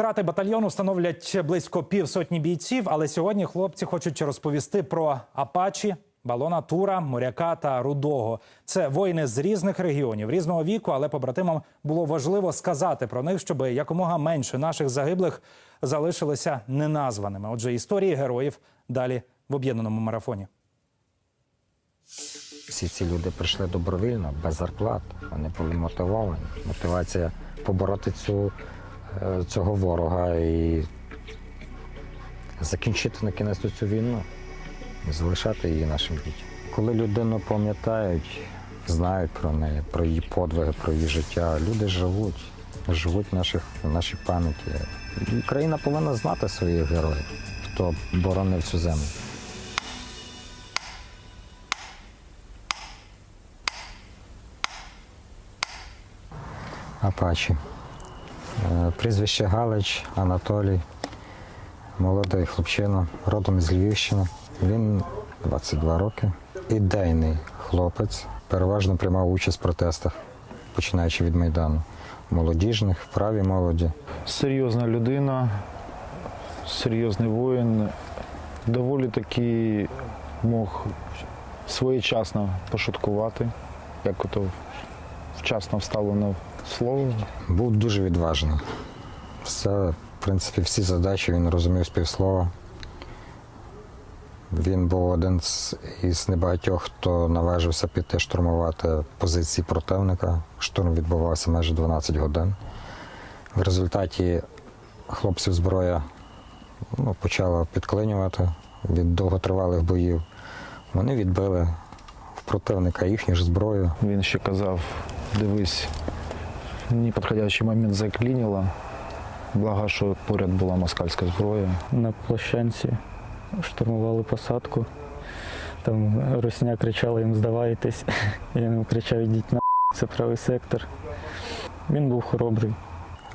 Втрати батальйону становлять близько півсотні бійців, але сьогодні хлопці хочуть розповісти про Апачі, Балона Тура, Моряка та Рудого. Це воїни з різних регіонів, різного віку, але побратимам було важливо сказати про них, щоб якомога менше наших загиблих залишилися неназваними. Отже, історії героїв далі в об'єднаному марафоні. Всі ці люди прийшли добровільно, без зарплат. Вони були мотивовані. Мотивація побороти цю, цього ворога і закінчити на кінець цю війну, залишати її нашим дітям. Коли людину пам'ятають, знають про неї, про її подвиги, про її життя, люди живуть, живуть наших, в нашій пам'яті. Україна повинна знати своїх героїв, хто боронив цю землю. Апачі. Е, Прізвище Галич Анатолій, молодий хлопчина, родом з Львівщини. Він 22 роки. Ідейний хлопець, переважно приймав участь в протестах, починаючи від Майдану. Молодіжних, в правій молоді. Серйозна людина, серйозний воїн, доволі таки мог своєчасно пошуткувати, як ото вчасно вставлено слово. Був дуже відважний. Все, в принципі, всі задачі він розумів з півслова. Він був один з із небагатьох, хто наважився піти штурмувати позиції противника. Штурм відбувався майже 12 годин. В результаті хлопців зброя ну, почала підклинювати від довготривалих боїв. Вони відбили в противника їхню ж зброю. Він ще казав: дивись, неподходящий момент заклініло. Благо, що поряд була москальська зброя. на площанці штурмували посадку. Там русня кричала їм здавайтесь. Я йому кричав, ідіть на це правий сектор. Він був хоробрий.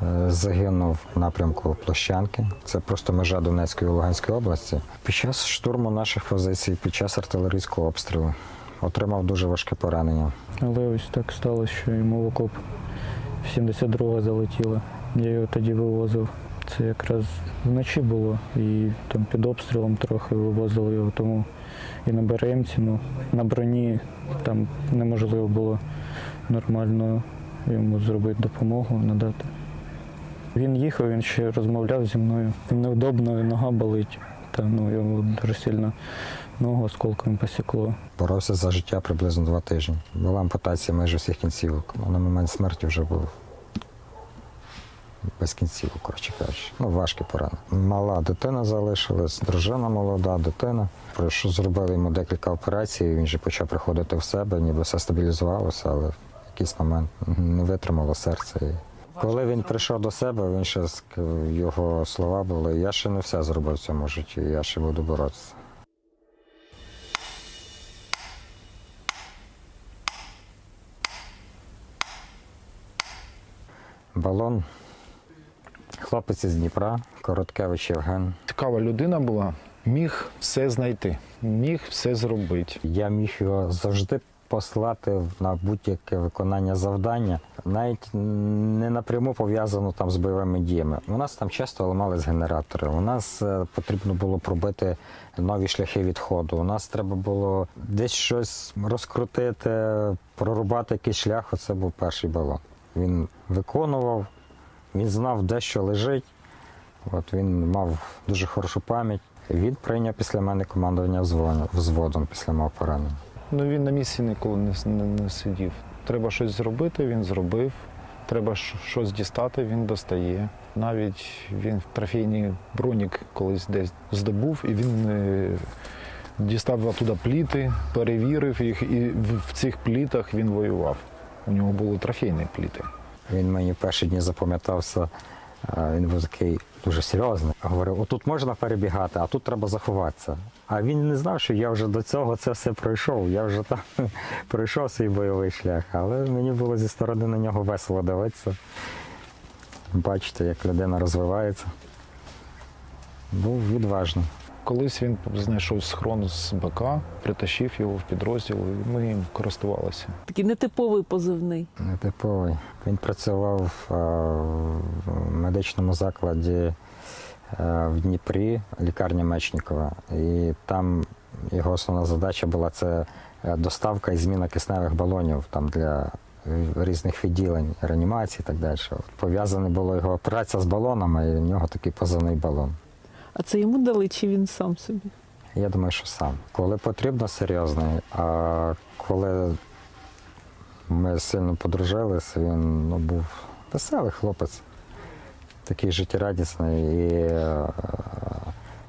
Е, Загинув в напрямку Площанки. Це просто межа Донецької і Луганської області. Під час штурму наших позицій, під час артилерійського обстрілу, отримав дуже важке поранення. Але ось так сталося, що йому в окоп 72 залетіла. Я його тоді вивозив. Це якраз вночі було, і там під обстрілом трохи вивозили його, тому і на Беремці, ну, на броні там неможливо було нормально йому зробити допомогу, надати. Він їхав, він ще розмовляв зі мною. Неудобно, нога болить. Та ну його дуже сильно ногу осколком посікло. Боровся за життя приблизно два тижні. Була ампутація майже всіх кінцівок. Ну, На момент смерті вже був без кінцівок, коротше кажучи. Ну, важкі поранення. Мала дитина залишилась, дружина молода, дитина. Про що зробили йому декілька операцій, він же почав приходити в себе, ніби все стабілізувалося, але в якийсь момент не витримало серце. Коли він прийшов до себе, він ще його слова були: я ще не все зробив в цьому житті, я ще буду боротися. Балон. Хлопець із Дніпра, Короткевич Євген. Цікава людина була, міг все знайти, міг все зробити. Я міг його завжди послати на будь-яке виконання завдання, навіть не напряму пов'язано там з бойовими діями. У нас там часто ламались генератори. У нас е, потрібно було пробити нові шляхи відходу. У нас треба було десь щось розкрутити, прорубати якийсь шлях. Оце був перший балон. Він виконував, він знав, де що лежить. От він мав дуже хорошу пам'ять. Він прийняв після мене командування взводом після мого поранення. Ну він на місці ніколи не, не, не сидів. Треба щось зробити, він зробив. Треба щось дістати, він достає. Навіть він трофейний бронік колись десь здобув, і він е, дістав оттуда пліти, перевірив їх, і в цих плітах він воював. У нього були трофейні пліти. Він мені перші дні запам'ятався. Він був такий дуже серйозний. Говорив, отут можна перебігати, а тут треба заховатися. А він не знав, що я вже до цього це все пройшов. Я вже там пройшов свій бойовий шлях. Але мені було зі сторони на нього весело дивитися. Бачити, як людина розвивається. Був відважний. Колись він знайшов схрон з БК, притащив його в підрозділ, і ми їм користувалися. Такий нетиповий позивний. Нетиповий. Він працював е, в медичному закладі е, в Дніпрі, лікарня Мечникова. І там його основна задача була це е, доставка і зміна кисневих балонів там для різних відділень, реанімації і так далі. От Пов'язана була його праця з балонами, і в нього такий позивний балон. А це йому дали чи він сам собі? Я думаю, що сам. Коли потрібно серйозний, а коли ми сильно подружилися, він ну, був веселий хлопець, такий життєрадісний. І е,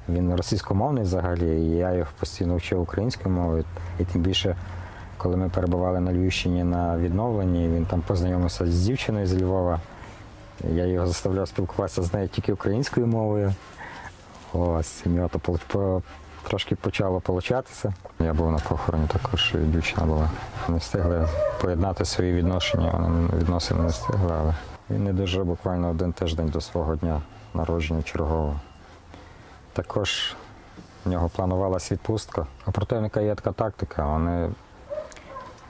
він російськомовний взагалі, і я його постійно вчив українською мовою. І тим більше, коли ми перебували на Львівщині на відновленні, він там познайомився з дівчиною з Львова. Я його заставляв спілкуватися з нею тільки українською мовою. В то трошки почало получатися. Я був на похороні також, і дівчина була. Не встигли поєднати свої відношення, вони відносини не встигли, але він не дожив буквально один тиждень до свого дня народження чергового. Також в нього планувалась відпустка. У противника є така тактика, вони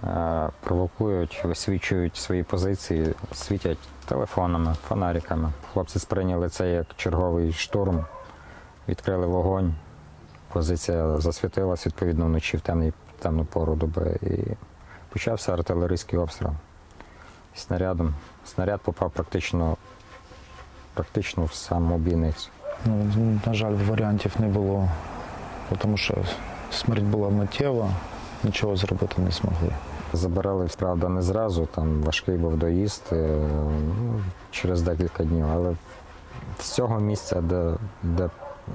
е, провокують, висвічують свої позиції, світять телефонами, фонариками. Хлопці сприйняли це як черговий штурм відкрили вогонь. Позиція засвітилась відповідно вночі в темний, темну пору доби. І почався артилерійський обстріл снарядом. Снаряд попав практично, практично в саму бійницю. Ну, на жаль, варіантів не було, тому що смерть була миттєва, нічого зробити не змогли. Забирали, правда, не зразу, там важкий був доїзд е, ну, через декілька днів. Але з цього місця, де, де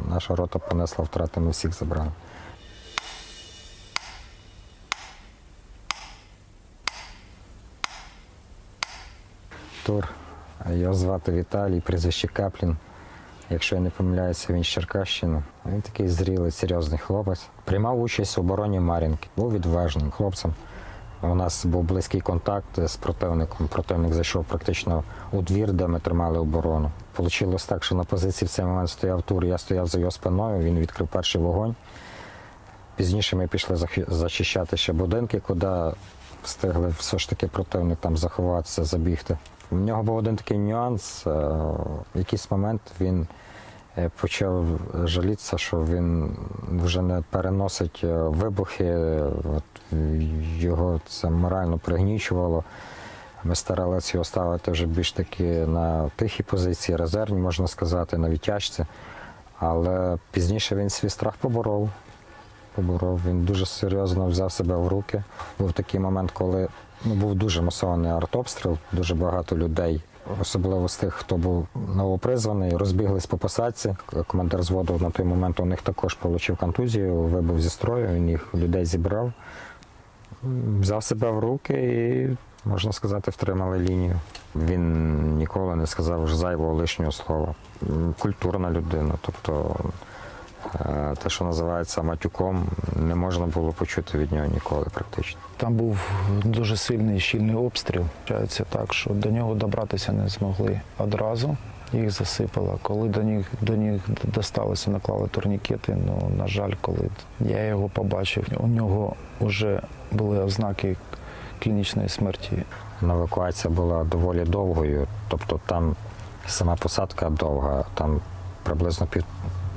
наша рота понесла втрати, ми всіх забрали. Тур. Його звати Віталій, прізвище Каплін. Якщо я не помиляюся, він з Черкащини. Він такий зрілий, серйозний хлопець. Приймав участь в обороні Мар'їнки. Був відважним хлопцем. У нас був близький контакт з противником. Противник зайшов практично у двір, де ми тримали оборону. Получилось так, що на позиції в цей момент стояв тур, я стояв за його спиною, він відкрив перший вогонь. Пізніше ми пішли зачищати ще будинки, куди встигли все ж таки противник там заховатися, забігти. У нього був один такий нюанс. е, В якийсь момент він почав жалітися, що він вже не переносить е, вибухи. От його це морально пригнічувало. Ми старалися його ставити вже більш таки на тихі позиції, резервні, можна сказати, на відтяжці. Але пізніше він свій страх поборов. Поборов. Він дуже серйозно взяв себе в руки. Був такий момент, коли ну, був дуже масований артобстріл, дуже багато людей, особливо з тих, хто був новопризваний, розбіглись по посадці. Командир зводу на той момент у них також отримав контузію, вибив зі строю, він їх людей зібрав, взяв себе в руки і, можна сказати, втримали лінію. Він ніколи не сказав зайвого лишнього слова. Культурна людина, тобто те, що називається матюком, не можна було почути від нього ніколи практично. Там був дуже сильний щільний обстріл. Вважається так, що до нього добратися не змогли одразу. Їх засипало. Коли до них до них досталося, наклали турнікети. Ну на жаль, коли я його побачив, у нього вже були ознаки клінічної смерті. Евакуація була доволі довгою, тобто там сама посадка довга, там приблизно пів,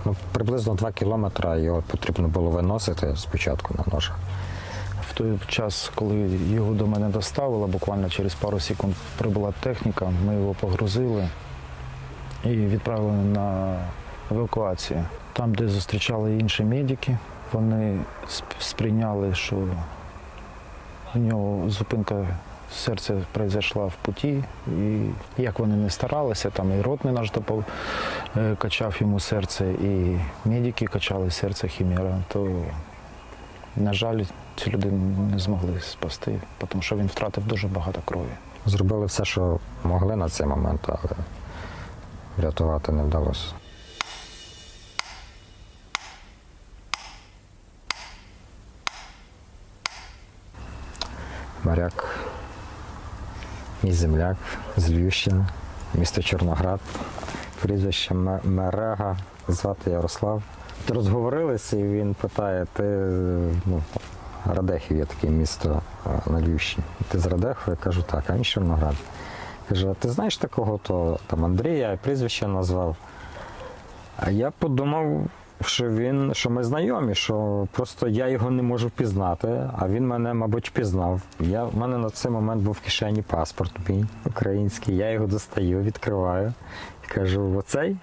ну, приблизно два кілометри його потрібно було виносити спочатку на ножах. В той час, коли його до мене доставили, буквально через пару секунд прибула техніка, ми його погрузили і відправили на евакуацію. Там, де зустрічали інші медики, вони сприйняли, що у нього зупинка серця произошла в путі. І як вони не старалися, там і ротний наш допов е, качав йому серце, і медики качали серце хімера, то на жаль, цю людину не змогли спасти, тому що він втратив дуже багато крові. Зробили все, що могли на цей момент, але врятувати не вдалося. Моряк, мій земляк з Львівщини, місто Чорноград, прізвище Мерега, звати Ярослав. розговорилися, і він питає, ти ну, Радехів є таке місто на Львівщині. Ти з Радехова? Я кажу, так, а він Чорноград. Каже, а ти знаєш такого то там Андрія, прізвище назвав. А я подумав, що він, що ми знайомі, що просто я його не можу впізнати, а він мене, мабуть, впізнав. Я, в мене на цей момент був в кишені паспорт мій український. Я його достаю, відкриваю і кажу: оцей.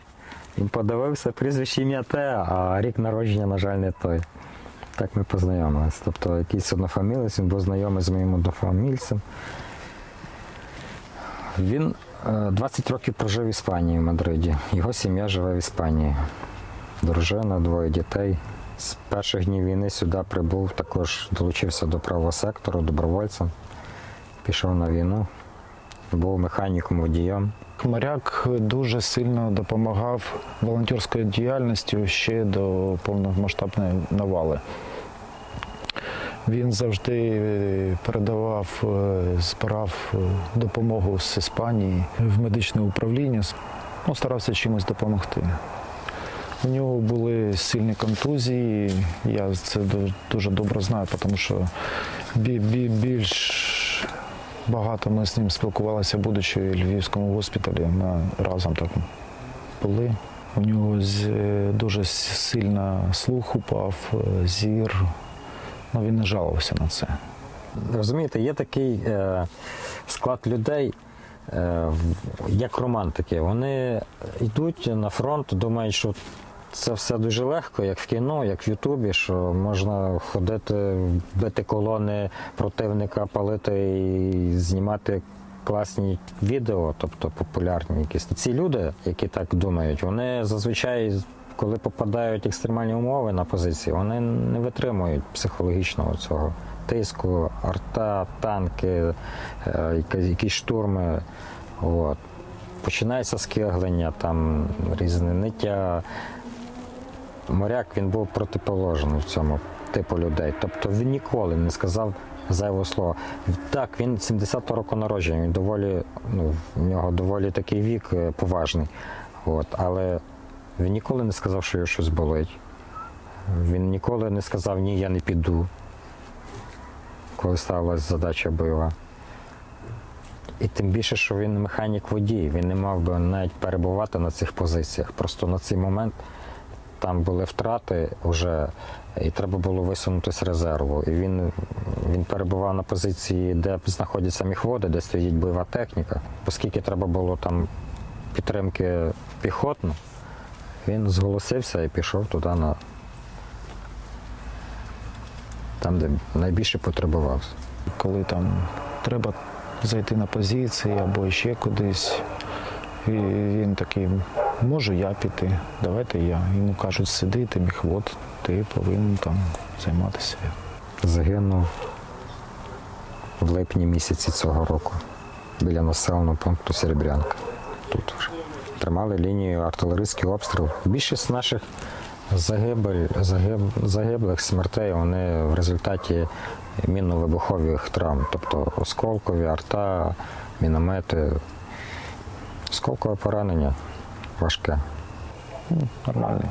Він подивився прізвище ім'я те, а рік народження, на жаль, не той. Так ми познайомилися. Тобто якийсь однофамілець, він був знайомий з моїм однофамільцем. Він е, 20 років прожив в Іспанії в Мадриді. Його сім'я живе в Іспанії. Дружина, двоє дітей. З перших днів війни сюди прибув, також долучився до правого сектору, добровольцем. Пішов на війну, був механіком водієм. Моряк дуже сильно допомагав волонтерською діяльністю ще до повномасштабної навали. Він завжди передавав, е, збирав е, допомогу з Іспанії в медичне управління, ну, старався чимось допомогти. У нього були сильні контузії, я це дуже добре знаю, тому що бі- бі- більш багато ми з ним спілкувалися, будучи в Львівському госпіталі. Ми разом так були. У нього е, дуже сильно слух упав, е, зір. Ну, він не жалувався на це. Розумієте, є такий е, склад людей, е, як романтики. Вони йдуть на фронт, думають, що це все дуже легко, як в кіно, як в Ютубі, що можна ходити, бити колони противника, палити і знімати класні відео, тобто популярні якісь. Ці люди, які так думають, вони зазвичай. Коли попадають екстремальні умови на позиції, вони не витримують психологічного цього тиску, арта, танки, е, якісь штурми. От. Починається скиглення, там різне ниття. Моряк він був протиположний в цьому типу людей. Тобто він ніколи не сказав зайвого слова. Так, він 70-го року народження, він доволі, ну, в нього доволі такий вік е, поважний. От, але він ніколи не сказав, що його щось болить. Він ніколи не сказав ні, я не піду, коли ставилася задача бойова. І тим більше, що він механік водій, він не мав би навіть перебувати на цих позиціях. Просто на цей момент там були втрати вже, і треба було висунутися резерву. І він, він перебував на позиції, де знаходяться міхводи, де стоїть бойова техніка. Оскільки треба було там підтримки піхотно, він зголосився і пішов туди на там, де найбільше потребувався. Коли там треба зайти на позиції або ще кудись, він такий, можу я піти, давайте я. Йому кажуть, сиди, ти міхвод, ти повинен там займатися. Загинув в липні місяці цього року біля населеного пункту Серебрянка. Тут вже. Тримали лінію артилерійський обстріл. Більшість наших загибель, загиб, загиблих смертей вони в результаті мінно-вибухових травм, тобто осколкові, арта, міномети. Осколкове поранення важке. Ну, нормальний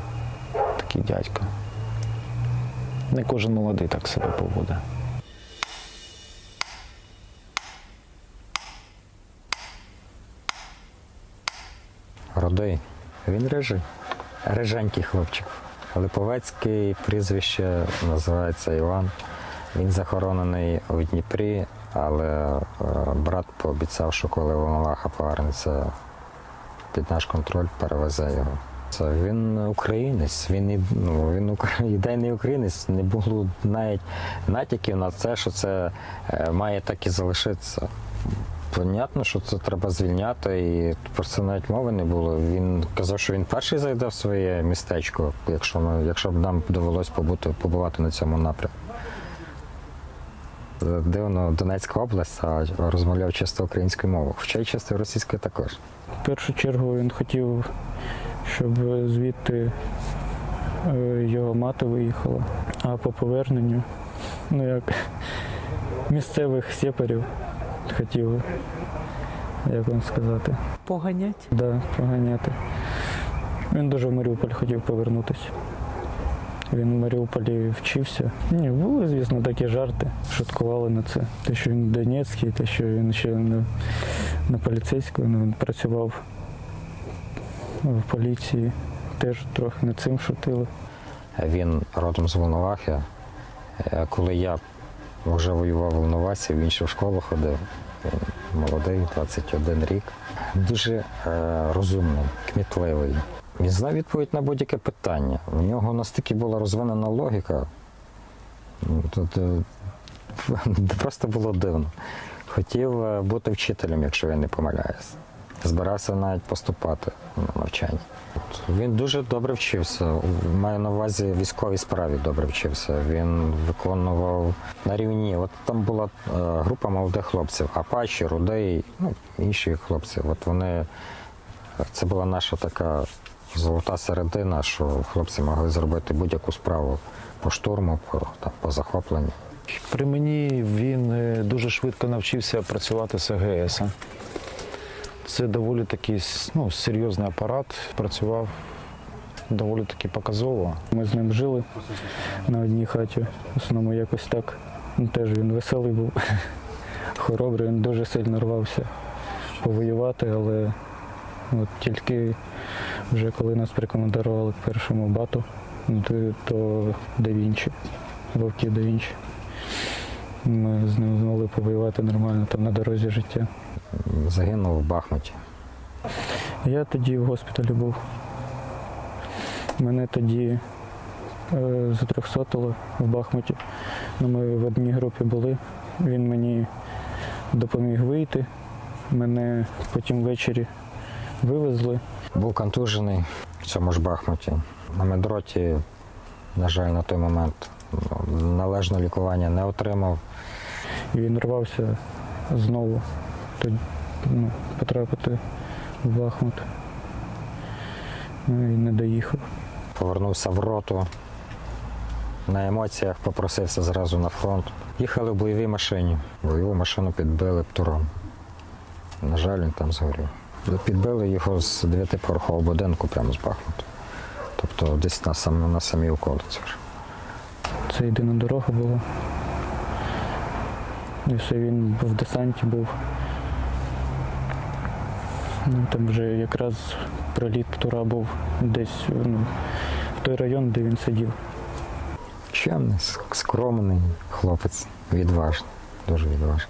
такий дядько. Не кожен молодий так себе поводить. Родий. Він рижий. Риженький хлопчик. Липовецький прізвище називається Іван. Він захоронений у Дніпрі, але е, брат пообіцяв, що коли Волноваха повернеться під наш контроль, перевезе його. Це він українець, він і- ну, він ідейний українець. Не було навіть натяків на це, що це е, має так і залишитися. Понятно, що це треба звільняти, і про це навіть мови не було. Він казав, що він перший зайде в своє містечко, якщо ми, якщо б нам довелось побути, побувати на цьому напрямку. Дивно, Донецька область, а розмовляв чисто українською мовою, хоча й чисто російською також. В першу чергу він хотів, щоб звідти е, його мати виїхала, а по поверненню, ну як місцевих сепарів хотів, як вам сказати, Поганять. да, проганяти. Він дуже в Маріуполь хотів повернутися. Він в Маріуполі вчився. Ні, були, звісно, такі жарти. Шуткували на це. Те, що він Донецький, те, що він ще на, на поліцейському ну, він працював в поліції. Теж трохи над цим шутили. Він родом з Волновахи. Е, Коли я вже воював в Волновасі, в іншу школу ходив. Він молодий, 21 рік. Дуже е, розумний, кмітливий. Він знав відповідь на будь-яке питання. У нього настільки була розвинена логіка. Тут е, просто було дивно. Хотів е, бути вчителем, якщо я не помиляюсь. Збирався навіть поступати на навчання. Він дуже добре вчився. Маю на увазі військовій справі добре вчився. Він виконував на рівні. От там була е, група молодих хлопців, Апачі, Рудей, ну, інші хлопці. От вони це була наша така золота середина, що хлопці могли зробити будь-яку справу по штурму, по, там, по захопленню. При мені він е, дуже швидко навчився працювати з АГС. Це доволі такий ну, серйозний апарат. Працював доволі таки показово. Ми з ним жили на одній хаті. В основному якось так. Ну, теж він веселий був, хоробрий, він дуже сильно рвався повоювати, але от тільки вже коли нас прикомандували к першому бату, ну, то, да Вінчі, вовків да Вінчі. Ми з ним змогли повоювати нормально там на дорозі життя. Загинув в Бахмуті. Я тоді в госпіталі був. Мене тоді е, затрьохсотило в Бахмуті. Ну, ми в одній групі були. Він мені допоміг вийти. Мене потім ввечері вивезли. Був контужений в цьому ж Бахмуті. На медроті, на жаль, на той момент належного лікування не отримав. І він рвався знову тоді, ну, потрапити в Бахмут. Ну і не доїхав. Повернувся в роту. На емоціях попросився зразу на фронт. Їхали в бойовій машині. Бойову машину підбили птуром. На жаль, він там згорів. Підбили його з дев'ятиповерхового будинку прямо з Бахмуту. Тобто десь на, сам, на самій околиці. Це єдина дорога була. І все, він в десанті був. Ну, там вже якраз проліт Птура був десь ну, в той район, де він сидів. Чемний, скромний хлопець, відважний, дуже відважний.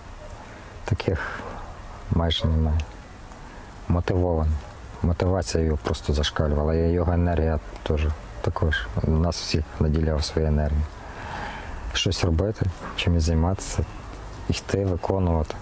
Таких майже немає. Мотивований. Мотивація його просто зашкалювала. І його енергія теж також. Нас всіх наділяв своєю енергією. Щось робити, чимось займатися, йти, виконувати.